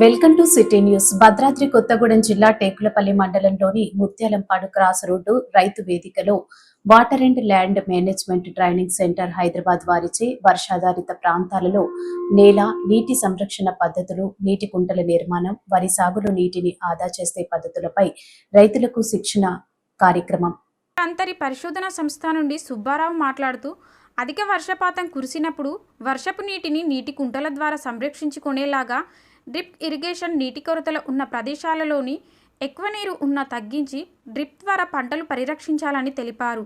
Welcome to city news. Bhadradri Kothagudem జిల్లా టేకులపల్లి మండలంలోని Mutyalampadu cross road రైతు వేదికలో water and land management training centre Hyderabad వారిచే వర్షాధారిత ప్రాంతాలలో నేల నీటి సంరక్షణ పద్ధతులు నీటి కుంటల నిర్మాణం వరి సాగులో నీటిని ఆదా చేసే పద్ధతులపై రైతులకు శిక్షణ కార్యక్రమం. అంతరి పరిశోధన సంస్థ నుండి సుబ్బారావు మాట్లాడుతూ అధిక వర్షపాతం కురిసినప్పుడు వర్షపు నీటిని నీటి కుంటల ద్వారా సంరక్షించుకునేలాగా డ్రిప్ ఇరిగేషన్ నీటి కొరతలు ఉన్న ప్రదేశాలలోని ఎక్కువ నీరు ఉన్న తగ్గించి డ్రిప్ ద్వారా పంటలు పరిరక్షించాలని తెలిపారు.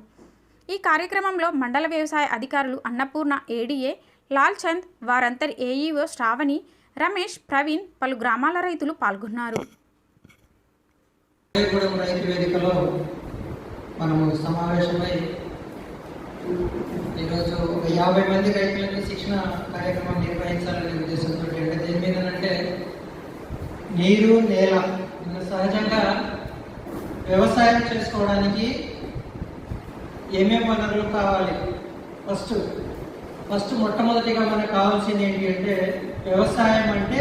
ఈ కార్యక్రమంలో మండల వ్యవసాయ అధికారులు అన్నపూర్ణ ఏడీఏ లాల్ చంద్ వారంతరి ఏఈఓ శ్రావణి రమేష్ ప్రవీణ్ పలు గ్రామాల రైతులు పాల్గొన్నారు. రైతు వేదికలో మనము సమావేశమై ఈరోజు ఒక యాభై మంది రైతులకు శిక్షణ కార్యక్రమం నిర్వహించాలని ఉద్దేశంతో అంటే దేని మీదనంటే నీరు నేల. సహజంగా వ్యవసాయం చేసుకోవడానికి ఏమేమి వనరులు కావాలి? ఫస్ట్ ఫస్ట్ మొట్టమొదటిగా మనకు కావాల్సింది ఏంటి అంటే వ్యవసాయం అంటే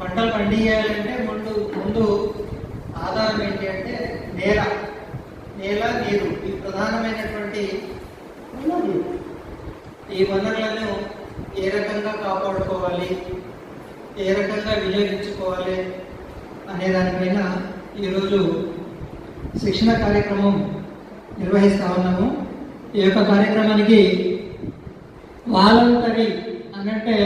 పంటలు పండియాలంటే ముందు ముందు ఆధారం ఏంటి అంటే నేల. నేల నీరు. ఈ ప్రధానమైనటువంటి ఈ వనరులను ఏ రకంగా కాపాడుకోవాలి? ఏ రకంగా వినియోగించుకోవాలి అనే దానిపైన ఈరోజు శిక్షణ కార్యక్రమం నిర్వహిస్తా ఉన్నాము. ఈ యొక్క కార్యక్రమానికి వాలంటరీ అనంటే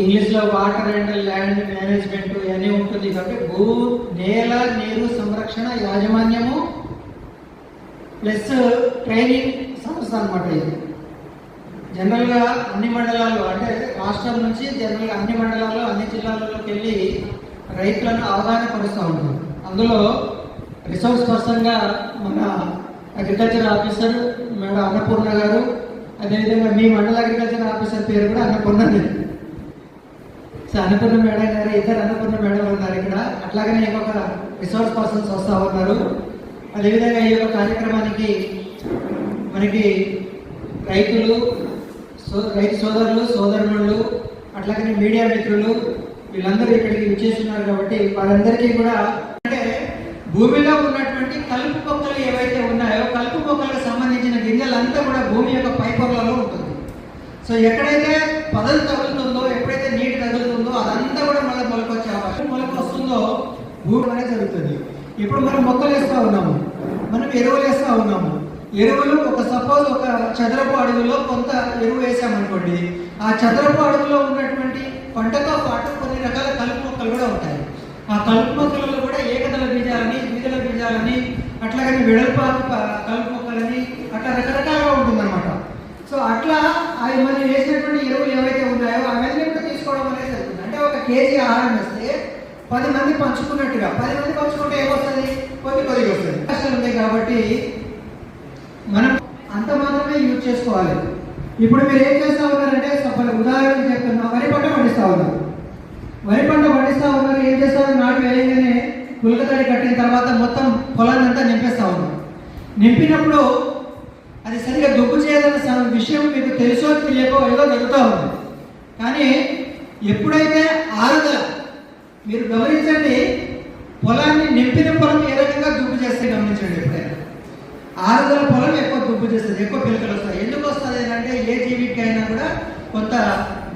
ఇంగ్లీష్లో వాటర్ అండ్ ల్యాండ్ మేనేజ్మెంట్ ఇవన్నీ ఉంటుంది కాబట్టి భూ నేల నీరు సంరక్షణ యాజమాన్యము ప్లస్ ట్రైనింగ్ సంస్థ అనమాట ఇది. జనరల్గా అన్ని మండలాల్లో అంటే రాష్ట్రం నుంచి జనరల్గా అన్ని మండలాల్లో అన్ని జిల్లాలలోకి వెళ్ళి రైతులను అవగాహన పరుస్తూ ఉంటారు. అందులో రిసోర్స్ పర్సన్గా మన అగ్రికల్చర్ ఆఫీసర్ మేడం అన్నపూర్ణ గారు అదేవిధంగా మీ మండల అగ్రికల్చర్ ఆఫీసర్ పేరు కూడా అన్నపూర్ణ సో అన్నపూర్ణ మేడం గారు ఇద్దరు అన్నపూర్ణ మేడం ఉన్నారు ఇక్కడ. అట్లాగనే ఇంకొక రిసోర్స్ పర్సన్స్ వస్తూ ఉన్నారు. అదేవిధంగా ఈ యొక్క కార్యక్రమానికి మనకి రైతులు సో రైతు సోదరులు సోదరులు అట్లాగనే మీడియా మిత్రులు వీళ్ళందరూ ఇక్కడికి విచ్చేస్తున్నారు కాబట్టి వారందరికీ కూడా అంటే భూమిలో ఉన్నటువంటి కలుపు మొక్కలు ఏవైతే ఉన్నాయో కలుపు మొక్కలకు సంబంధించిన గింజలంతా కూడా భూమి యొక్క పై పొరలలో ఉంటుంది. సో ఎక్కడైతే పదలు తగులుతుందో ఎప్పుడైతే నీటి తగులుతుందో అదంతా కూడా మళ్ళీ మొలకొచ్చే అవకాశం మొలకు వస్తుందో భూమి అనేది జరుగుతుంది. ఇప్పుడు మనం మొక్కలు వేస్తూ ఉన్నాము. మనం ఎరువులు వేస్తూ ఉన్నాము. ఎరువులు ఒక సపోజ్ ఒక చదరపు అడుగులో కొంత ఎరువు వేసామనుకోండి ఆ చదరపు అడుగులో ఉన్నటువంటి పంటతో పాటు కొన్ని రకాల కలుపు మొక్కలు కూడా ఉంటాయి. ఆ కలుపు మొక్కలలో కూడా ఏకదళ బీజాలని ద్విదళ బీజాలని అట్లాగని వెడల్పాకు కలుపు మొక్కలని అట్లా రకరకాలుగా ఉంటుందన్నమాట. సో అట్లా అవి మనం వేసినటువంటి ఎరువులు ఏవైతే ఉన్నాయో అవన్నీ కూడా తీసుకోవడం అనేది జరుగుతుంది. అంటే ఒక కేజీ ఆహారం వేస్తే పది మంది పంచుకున్నట్టుగా పది మంది పంచుకుంటే ఏమొస్తుంది? కొన్ని కొద్దిగా వస్తుంది కష్టాలు ఉన్నాయి కాబట్టి మనం అంత మాత్రమే యూజ్ చేసుకోవాలి ఇప్పుడు మీరు ఏం చేస్తా ఉన్నారంటే కొన్ని ఉదాహరణకు చెప్తున్నా. వరి పంట పండిస్తా ఉన్నారు. వరి పంట పండిస్తా ఉన్నారు. ఏం చేస్తారు? నాటు వేయగానే పులకతడి కట్టిన తర్వాత మొత్తం పొలాన్ని అంతా నింపేస్తా ఉన్నారు. నింపినప్పుడు అది సరిగా దుబ్బు చేయదన్న విషయం మీకు తెలుసో తెలియకో ఏదో జరుగుతూ ఉంది. కానీ ఎప్పుడైతే ఆరుదల మీరు గమనించండి పొలాన్ని నింపిన పొలం ఏ రకంగా దుబ్బు చేస్తే గమనించండి ఎప్పుడైనా. ఆరుదల పొలం ఎక్కువ దుబ్బు చేస్తుంది ఎక్కువ పిలకలు వస్తాయి. ఎందుకు వస్తుంది అంటే ఏ జీవికి అయినా కూడా కొంత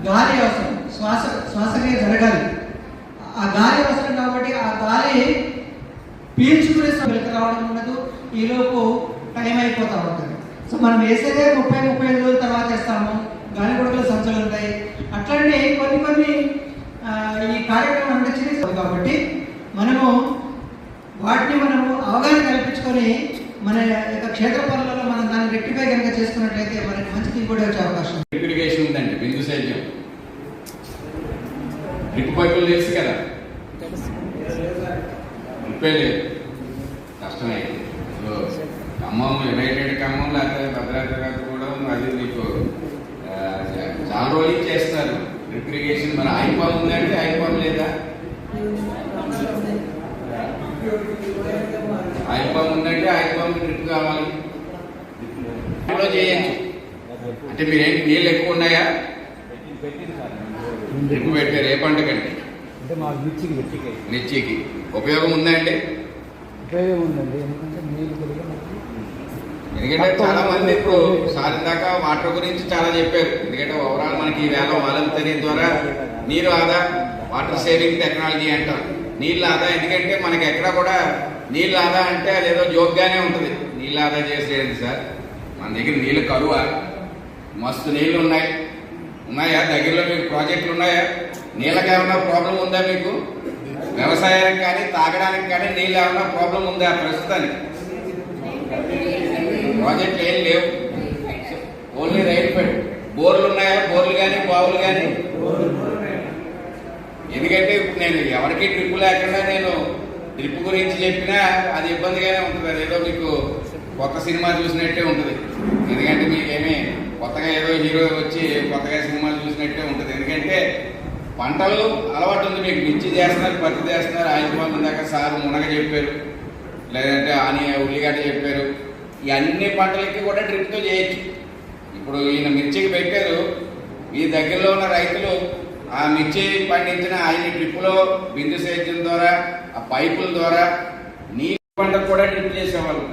గాలి అవసరం. శ్వాస శ్వాసక్రియ జరగాలి. ఆ గాలి అవసరం కాబట్టి ఆ గాలి పీల్చుకునే పిలక రావడం ఉండదు. ఈలోపు టైం అయిపోతూ ఉంటుంది. సో మనం వేసేదే ముప్పై ముప్పై ఐదు రోజుల తర్వాత వేస్తాము గాలి కొడుకులు సంచులు ఉంటాయి. అట్లనే కొన్ని కొన్ని ఈ కార్యక్రమం అంటే కాబట్టి మనము వాటిని మనము అవగాహన కల్పించుకొని మన యొక్క క్షేత్ర పనులలో మనం దాన్ని రెక్టిఫై కనుక చేసుకున్నట్లయితే మనకి మంచి దిగుబడి వచ్చే అవకాశం ఇరిగేషన్ ఉందండి బిందు సేద్యం డ్రిప్ పైపులు తెలుసు కదా? డ్రిప్పే లేదు. కష్టమే. సో ఖమ్మం యునైటెడ్ ఖమ్మం లేకపోతే భద్రాద్రి కూడా అది మీకు చాలా రోజులు చేస్తారు డ్రిప్ ఇరిగేషన్ మన ఐపామ్ ఉందంటే ఐపామ్ లేదా? ఐపామ్ ఉందంటే ఐపామ్ డ్రిప్ కావాలి. కూడా చేయొచ్చు. అంటే మీరేంటి నీళ్ళు ఎక్కువ ఉన్నాయా? డ్రిప్ పెట్టారు ఏ పంటకండి మిర్చికి ఉపయోగం ఉందా అండి? ఉపయోగం ఉందండి. ఎందుకంటే చాలా మంది ఇప్పుడు సారి దాకా వాటర్ గురించి చాలా చెప్పారు. ఎందుకంటే ఓవరాల్ మనకి ఈ వేళ వాలంతరీ ద్వారా నీరు ఆదా వాటర్ సేవింగ్ టెక్నాలజీ అంటాం నీళ్ళు ఆదా ఎందుకంటే మనకి ఎక్కడ కూడా నీళ్ళు ఆదా అంటే అదేదో జోక్గానే ఉంటుంది. నీళ్ళు ఆదా చేసేది సార్. మన దగ్గర నీళ్ళు కరువా మస్తు నీళ్ళు ఉన్నాయి. ఉన్నాయా? దగ్గరలో మీకు ప్రాజెక్టులు ఉన్నాయా? నీళ్ళకి ఏమైనా ప్రాబ్లం ఉందా మీకు? వ్యవసాయానికి కానీ తాగడానికి కానీ నీళ్ళు ఏమైనా ప్రాబ్లం ఉందా ప్రస్తుతానికి? ప్రాజెక్టులు ఏం లేవు. ఓన్లీ రైట్ ఫెడ్ బోర్లు ఉన్నాయా? బోర్లు కానీ బావులు కానీ ఎందుకంటే ఇప్పుడు నేను ఎవరికి ట్రిప్ లేకుండా నేను ట్రిప్ గురించి చెప్పినా అది ఇబ్బందిగానే ఉంటుంది. అదేదో మీకు కొత్త సినిమా చూసినట్టే ఉంటుంది. ఎందుకంటే మీకేమీ కొత్తగా ఏదో హీరో వచ్చి కొత్తగా సినిమాలు చూసినట్టే ఉంటుంది. ఎందుకంటే పంటలు అలవాటు ఉంది మీకు. మిర్చి చేస్తున్నారు పత్తి చేస్తున్నారు ఆయన దాకా సార్ మునగ చెప్పారు. లేదంటే ఆని ఉల్లిగడ్డ చెప్పారు. ఈ అన్ని పంటలకి కూడా డ్రిప్తో చేయొచ్చు. ఇప్పుడు ఈయన మిర్చికి పెట్టారు. ఈ దగ్గరలో ఉన్న రైతులు ఆ మిర్చి పండించిన ఆయన డ్రిప్లో బిందు సేద్యం ద్వారా ఆ పైపుల ద్వారా నీళ్ళ పంటకు కూడా డ్రిప్ చేసేవాళ్ళు.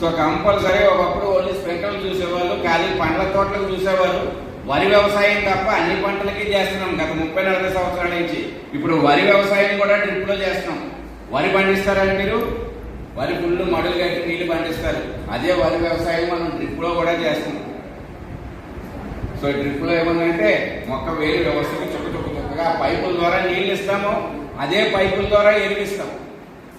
సో కంపల్సరీ ఒకప్పుడు ఓన్లీ స్ప్రింకల్ చూసేవాళ్ళు ఖాళీ పండ్ల తోటలకు చూసేవారు వరి వ్యవసాయం తప్ప అన్ని పంటలకి చేస్తున్నాం గత ముప్పై నలభై సంవత్సరాల నుంచి. ఇప్పుడు వరి వ్యవసాయం కూడా డ్రిప్లో చేస్తున్నాం. వరి పండిస్తారని మీరు? వరి పుళ్ళు మడులు కట్టి నీళ్ళు పండిస్తారు. అదే వరి వ్యవసాయం మనం డ్రిప్లో కూడా చేస్తున్నాం. సో డ్రిప్లో ఏమన్నంటే మొక్క వేరు వ్యవస్థకి చుక్క చుక్క చుక్కగా పైపుల ద్వారా నీళ్ళు ఇస్తాము అదే పైపుల ద్వారా ఎరువిస్తాం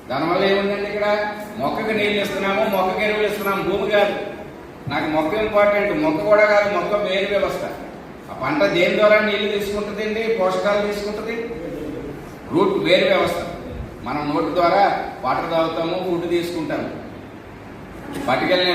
దానివల్ల ఏముందండి ఇక్కడ? మొక్కకి నీళ్ళు ఇస్తున్నాము మొక్కకి ఎరువులు ఇస్తున్నాము భూమి కాదు. నాకు మొక్క ఇంపార్టెంట్ మొక్క కూడా కాదు మొక్క వేరు వ్యవస్థ. ఆ పంట దేని ద్వారా నీళ్ళు తీసుకుంటుందండి? పోషకాలు తీసుకుంటుంది? రూట్ వేరు వ్యవస్థ. మనం నోటి ద్వారా వాటర్ తాగుతాము ఫుడ్ తీసుకుంటాము. పట్టుకెళ్ళిన